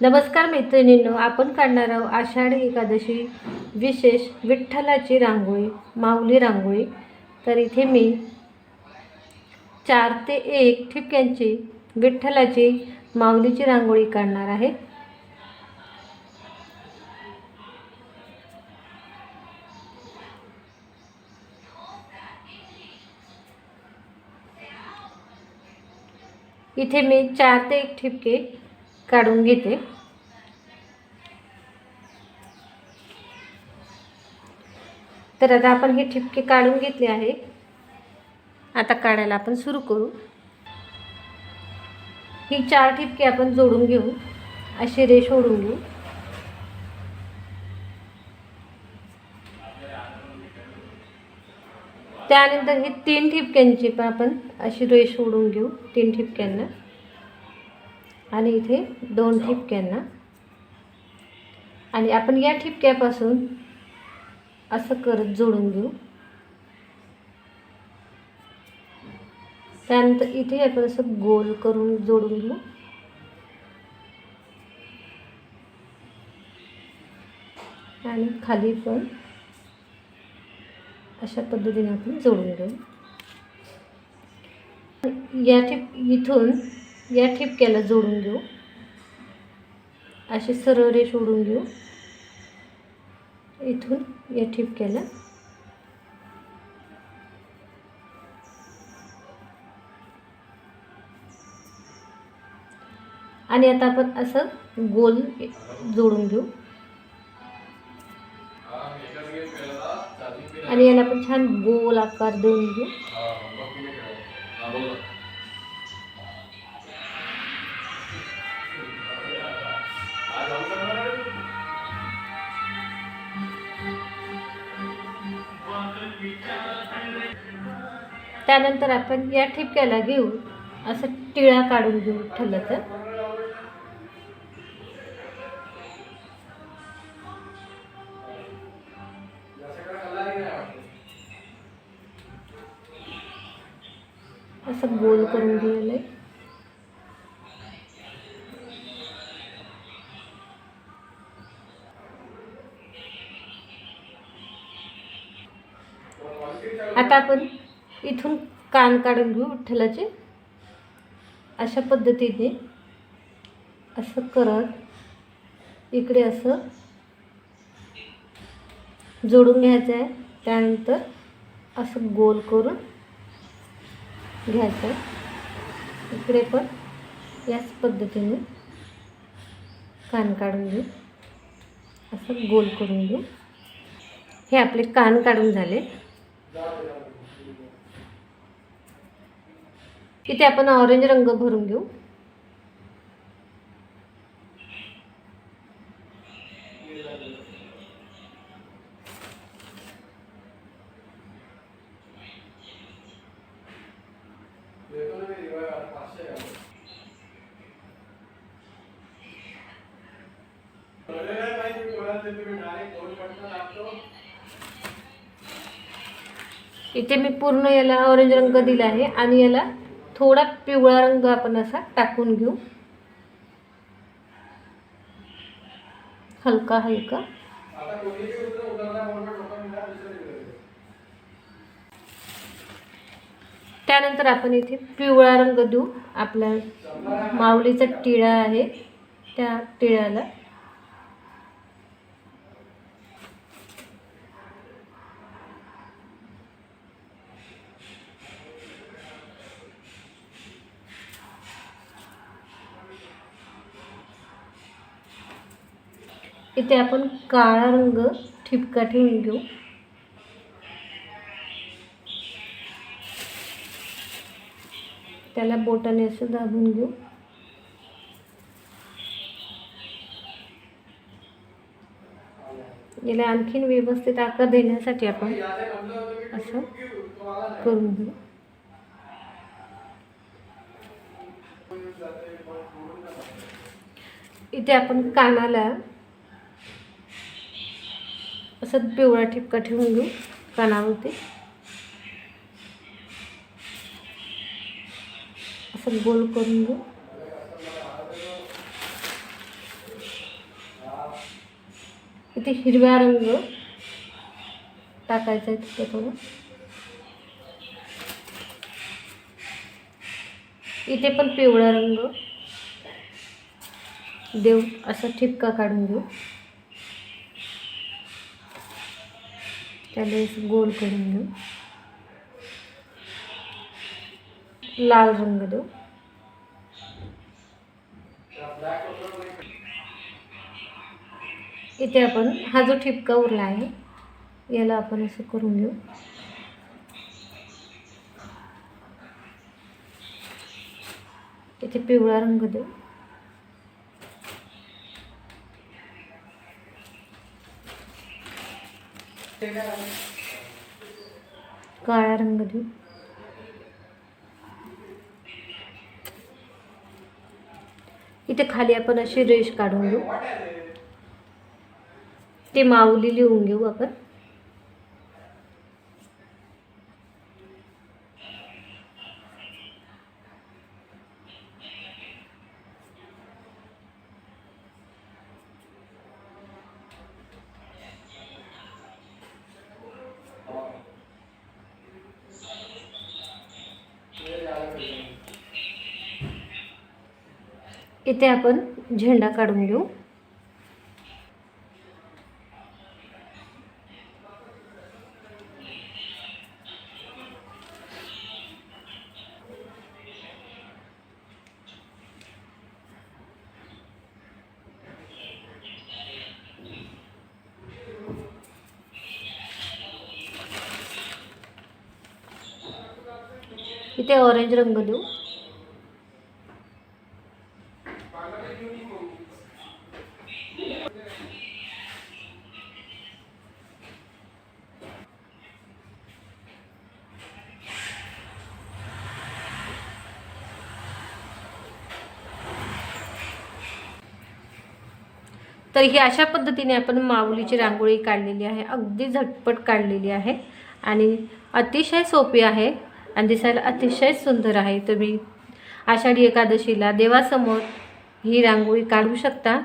नमस्कार मैत्रिणींनो आपण काढणार आहोत आषाढी एकादशी विशेष विठ्ठलाची रांगोळी माऊली रांगोळी. तर इथे मी चार ते एक ठिपक्यांची विठ्ठलाची माऊलीची रांगोळी काढणार आहे. इथे मी चार ते एक ठिपके काढून घेते. तर आता आपण हे ठिपके काढून घेतले आहे आता काढायला आपण सुरू करू. ही चार ठिपके आपण जोडून घेऊ. अशी रेष ओढून घेऊ. त्यानंतर हे तीन ठिपक्यांची पण आपण अशी रेष ओढून घेऊ तीन ठिपक्यांना. आणि इथे दोन ठिपक्यांना. आणि आपण या ठिपक्यापासून असं करत जोडून घेऊ. त्यानंतर इथे आपण असं गोल करून जोडून घेऊ. आणि खाली पण अशा पद्धतीने आपण जोडून घेऊ. या ठिप इथून या ठिपक्याला जोडून घेऊ. असे सरळ रेष ओढून घेऊ. इथून या ठिपक्याला आणि आता आपण असं गोल जोडून घेऊ. आणि याला आपण छान गोल आकार देऊन घेऊ. त्यानंतर आपण या ठिपक्याला घेऊ. असं टिळा काढून घेऊ ठरलं तर असं गोल करून घेऊया आहे आता आपण इथून कान काढून घेऊ विठ्ठलाचे. अशा पद्धतीने असं करत इकडे असं जोडून घ्यायचं आहे त्यानंतर असं गोल करून घ्यायचं. आहे इकडे पण याच पद्धतीने कान काढून घेऊ. असं गोल करून घेऊ. हे आपले कान काढून झाले. इथे आपण ऑरेंज रंग भरून घेऊ. इथे मी पूर्ण याला ऑरेंज रंग दिला आहे आणि याला थोडा पिवळा रंग आपण असा टाकून घेऊ. हलका हलका. त्यानंतर आपण इथे पिवळा रंग देऊ. आपल्या माऊलीचा टिळा आहे त्या टिळ्याला. इथे आपण काळा रंग ठिपका ठेवून घेऊ. त्याला बोटाने असं दाबून घेऊ. याला आणखीन व्यवस्थित आकार देण्यासाठी आपण असं करून घेऊ. इथे आपण कानाला असं पिवळा ठिपका ठेवून घेऊ कानावरती असं गोल करून घेऊ. इथे हिरव्या रंग टाकायचा आहे तिथे थोडं. इथे पण पिवळा रंग. देऊ असा ठिपका काढून घेऊ. त्याला असं गोल करून घेऊ. लाल रंग देऊ. इथे आपण हा जो ठिपका उरला आहे याला आपण असं करून घेऊ. इथे पिवळा रंग देऊ. काळा रंग देऊ इथे खाली आपण अशी रेष काढून घेऊ. ते माऊली लिहून घेऊ आपण. इथे आपण झेंडा काढून घेऊ. इथे ऑरेंज रंग देऊ. तर ही अशा पद्धतीने आपण माऊलीची रांगोळी काढलेली आहे. अगदी झटपट काढलेली आहे. आणि अतिशय सोपी आहे आणि दिसायला अतिशय सुंदर आहे. तुम्ही आषाढी एकादशीला देवासमोर ही रांगोळी काढू शकता?